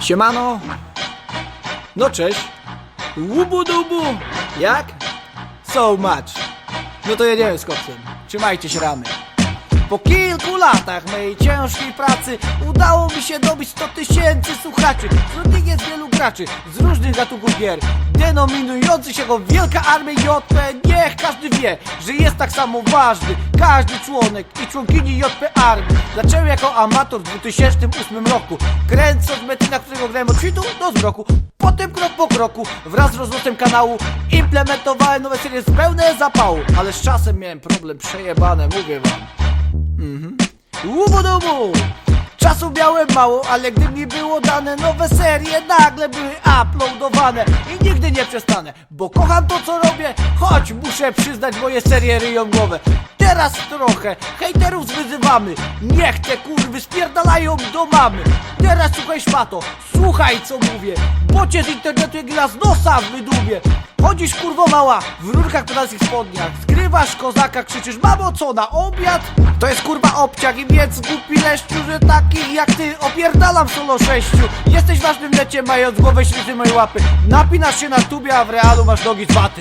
Siemano. No cześć. Łubu dubu. Jak? So much. No to jedziemy z koksem. Trzymajcie się ramy. Po kilku latach mojej ciężkiej pracy udało mi się dobić 100 tysięcy słuchaczy. Wśród nich jest wielu graczy z różnych gatunków gier, denominujący się go Wielka Armia JP. Niech każdy wie, że jest tak samo ważny każdy członek i członkini JP Armii. Zacząłem jako amator w 2008 roku, kręcąc metina, którego grałem od świtu do zmroku. Potem krok po kroku, wraz z rozwojem kanału, implementowałem nowe serie z pełne zapału. Ale z czasem miałem problem przejebane, mówię wam. Łubu-dubu! Czasu miałem mało, ale gdy mi było dane nowe serie nagle były uploadowane i nigdy nie przestanę, bo kocham to co robię, choć muszę przyznać moje serie ryją głowę. Teraz trochę. Hejterów wyzywamy, niech te kurwy spierdalają do mamy. Teraz słuchaj szmato, słuchaj co mówię, bo cię z internetu jak z nosa wydubie. Chodzisz kurwo mała w rurkach pedackich spodniach. Zgrywasz kozaka, krzyczysz mamo co na obiad? To jest kurwa obciach i więc głupi leszczu Że takich jak ty opierdalam solo sześciu. Jesteś ważnym lecie mając głowę ślicy mojej łapy. Napinasz się na tubie, a w realu masz nogi z waty